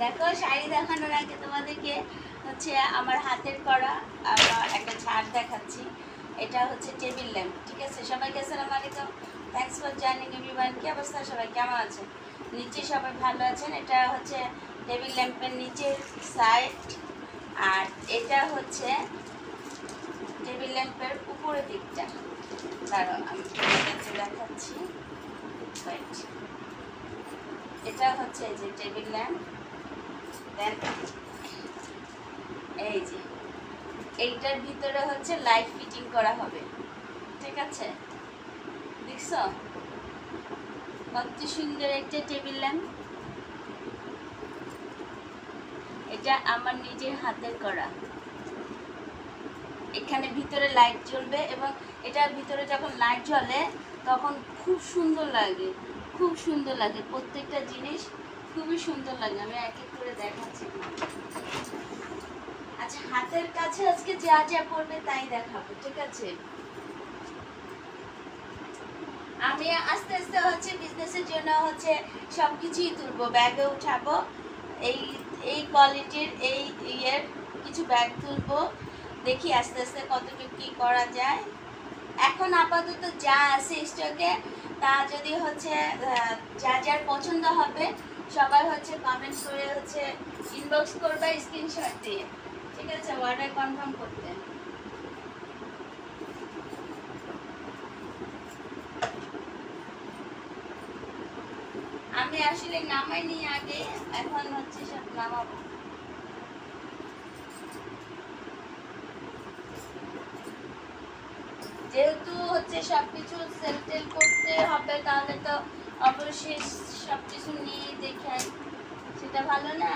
দেখো, শাড়ি দেখানোর আগে তোমাদেরকে হচ্ছে আমার হাতের করা একটা ছাড় দেখাচ্ছি। এটা হচ্ছে টেবিল ল্যাম্প, ঠিক আছে? সবাইকে আসসালামু আলাইকুম। থ্যাংকস ফর জার্নিং এভরিওয়ান কি অবস্থা সবাই? কেমন আছেন? নিচে সবাই ভালো আছেন? এটা হচ্ছে টেবিল ল্যাম্পের নিচের সাইড আর এটা হচ্ছে টেবিল ল্যাম্পের উপরের দিকটা। দাঁড়াও, আমি দেখাচ্ছি। এটা হচ্ছে যে টেবিল ল্যাম্প। দেন এই যে, এইটার ভিতরে হচ্ছে লাইট ফিটিং করা হবে। ঠিক আছে? দেখছ? কত সুন্দর একটা টেবিল ল্যাম্প এটা আমার নিজের হাতের করা। এখানে ভিতরে লাইট জ্বলবে এবং এটার ভিতরে যখন লাইট জ্বলে, তখন খুব সুন্দর লাগে। খুব সুন্দর লাগে প্রত্যেকটা জিনিস। খুবই সুন্দর লাগে, আমি এক এক করে দেখাচ্ছি। আচ্ছা হাতের কাছে আজকে যা যা পড়বে তাই দেখাবো, ঠিক আছে? আমি আস্তে আস্তে হচ্ছে বিজনেসের জন্য হচ্ছে সব কিছুই তুলবো ব্যাগে উঠাবো, এই এই কোয়ালিটির এই ইয়ের কিছু ব্যাগ তুলবো, দেখি আস্তে আস্তে কতটুকু কী করা যায়। এখন আপাতত যা আছে স্টকে তা যদি হচ্ছে যা যার পছন্দ হবে সবাই হচ্ছে কমেন্ট করে হচ্ছে ইনবক্স করবে স্ক্রিনশট দিয়ে। ঠিক আছে অর্ডার কনফার্ম করতে। আমি আসলে নামাইনি আগে, এখন হচ্ছে সব নামাবো। যেহেতু হচ্ছে সবকিছু সেল টেল করতে হবে, তাহলে তো অবশ্যই সবকিছু নিয়ে দেখেন সেটা ভালো না?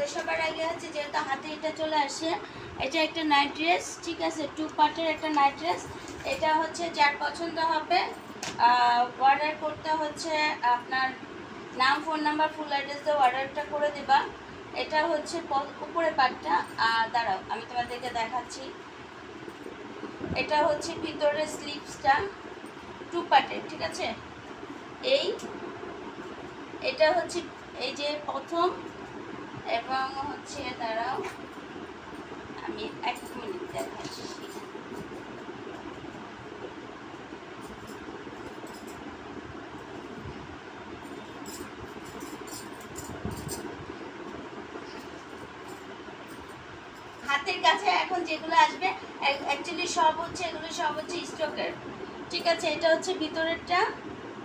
কথা সবার আগে হচ্ছে যেহেতু হাতে এটা চলে আসে। এটা একটা নাইট ড্রেস ঠিক আছে? টু পার্টের একটা নাইট ড্রেস এটা হচ্ছে যার পছন্দ হবে অর্ডার করতে হচ্ছে আপনার নাম ফোন নাম্বার ফুল অ্যাড্রেস দিয়ে অর্ডারটা করে দেবা। এটা হচ্ছে উপরে আর দাঁড়াও, আমি তোমাদেরকে দেখাচ্ছি। এটা হচ্ছে ভিতরের স্লিপসটা টু পার্টের ঠিক আছে? এই, এটা হচ্ছে, এই যে প্রথম এবং হচ্ছে দাঁড়াও আমি এক মিনিট দেখাচ্ছি। হাতের কাছে এখন যেগুলো আসবে অ্যাকচুয়ালি সব হচ্ছে, এগুলো সব হচ্ছে স্টকের ঠিক আছে, এটা হচ্ছে ভিতরেরটা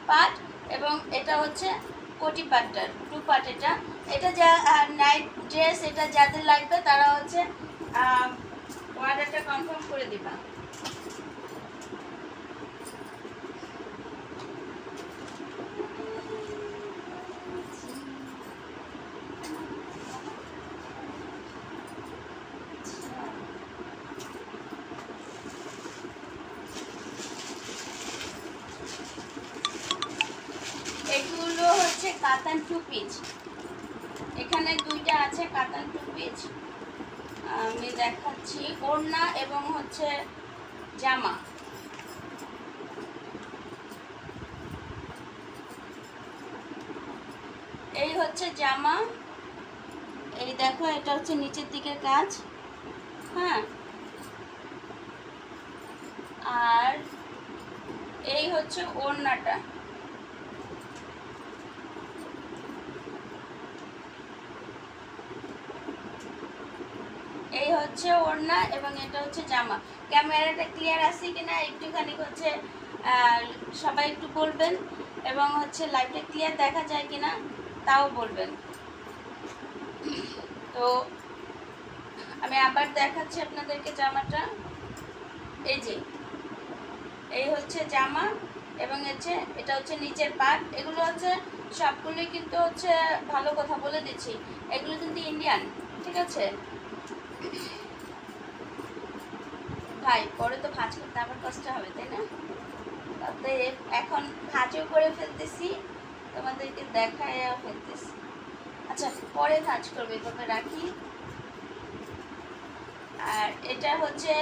পার্ট এবং এটা হচ্ছে কোটি পার্টটার টু পার্ট এটা। এটা যা নাইট ড্রেস এটা যাদের লাগবে, তারা হচ্ছে অর্ডারটা কনফার্ম করে দিবা। হচ্ছে কাতান টু পিচ এখানে দুইটা আছে কাতান টু পিচ আমি দেখাচ্ছি ওড়না এবং হচ্ছে জামা। এই হচ্ছে জামা। এই দেখো, এটা হচ্ছে নিচের দিকের কাজ। হ্যাঁ। আর এই হচ্ছে ওড়নাটা এই হচ্ছে ওড়না এবং এটা হচ্ছে জামা। ক্যামেরাটা ক্লিয়ার আছে কিনা একটুখানি হচ্ছে সবাই একটু বলবেন এবং হচ্ছে লাইভটা ক্লিয়ার দেখা যায় কিনা তাও বলবেন। তো আমি আবার দেখাচ্ছি আপনাদেরকে জামাটা। এই যে, এই হচ্ছে জামা এবং হচ্ছে এটা হচ্ছে নিচের পাট এগুলো হচ্ছে সবগুলোই কিন্তু হচ্ছে ভালো কথা বলে দিচ্ছি। এগুলো কিন্তু ইন্ডিয়ান ঠিক আছে? ভাই, পরে তো ভাঁজ করতে আবার কষ্ট হবে, তাই না? তাতে এখন ভাঁজও করে ফেলতেছি, তোমাদেরকে দেখায়ও ফেলতেছি। আচ্ছা পরে ভাঁজ করবে এভাবে রাখি। আর এটা হচ্ছে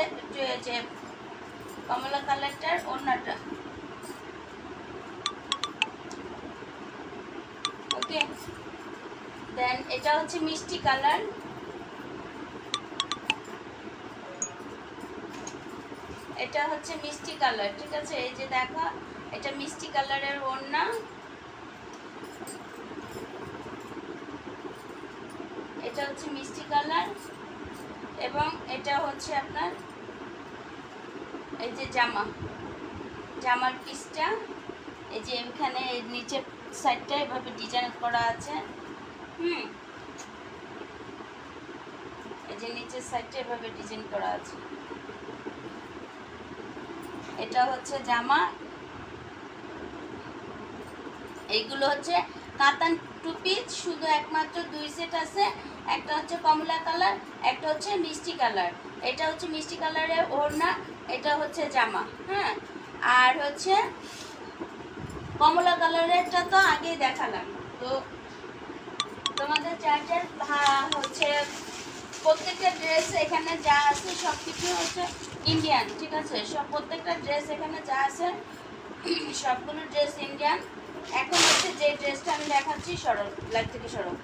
যে কমলা কালারটার ওড়নাটা। ওকে দেন এটা হচ্ছে মিষ্টি কালার। এটা হচ্ছে মিষ্টি কালার, ঠিক আছে? এই যে দেখো, এটা মিষ্টি কালারের ওড়না। এটা হচ্ছে মিষ্টি কালার এবং এটা হচ্ছে আপনার এই যে জামা, জামার পিসটা। এই যে এখানে নিচের সাইডটা এভাবে ডিজাইন করা আছে। হুম। এই যে নিচের সাইডটা এভাবে ডিজাইন করা আছে। এটা হচ্ছে জামা। এইগুলো হচ্ছে কাতান টু পিস, শুধু একমাত্র দুই সেট আছে। একটা হচ্ছে কমলা কালার, একটা হচ্ছে মিষ্টি কালার। এটা হচ্ছে মিষ্টি কালারের ওড়না, এটা হচ্ছে জামা হ্যাঁ? আর হচ্ছে কমলা কালারেরটা তো আগেই দেখালাম। তো তোমাদের যার যার হচ্ছে প্রত্যেকটা ড্রেস এখানে যা আছে সব কিছু ইন্ডিয়ান ঠিক আছে? সব প্রত্যেকটা ড্রেস এখানে যা আছে, সবগুলো ড্রেস ইন্ডিয়ান এখন হচ্ছে যে ড্রেসটা আমি দেখাচ্ছি সরল লাইট থেকে সরল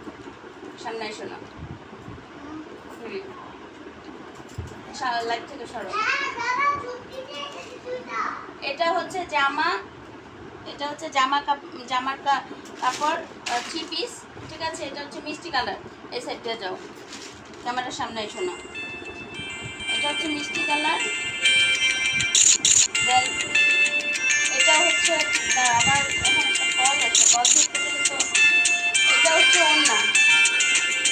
সামনে এসো না। লাইট থেকে সরল এটা হচ্ছে জামা, এটা হচ্ছে জামা জামার কাপড় থ্রি পিস ঠিক আছে? এটা হচ্ছে মিষ্টি কালার এই সাইডটা যাও। ক্যামেরার সামনে এসো হচ্ছে মিষ্টি কালার। এটা হচ্ছে আমার এখানে একটা কল আছে, কল দেখতে তো এটা হচ্ছে ওড়না।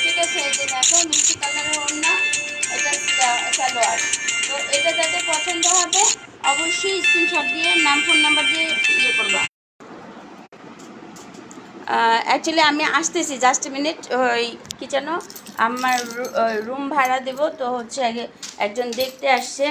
ঠিক আছে, এই যে দেখো, মিষ্টি কালারের ওড়না, এটা সালোয়ার। তো এটা যাদের পছন্দ হবে, অবশ্যই স্ক্রিনশট দিয়ে নাম ফোন নাম্বার দিয়ে ইয়ে করবা। অ্যাকচুয়ালি আমি আসতেছি জাস্ট মিনিট ওই কি যেন আমার রুম ভাড়া দেবো, তো হচ্ছে আগে একজন দেখতে আসছে।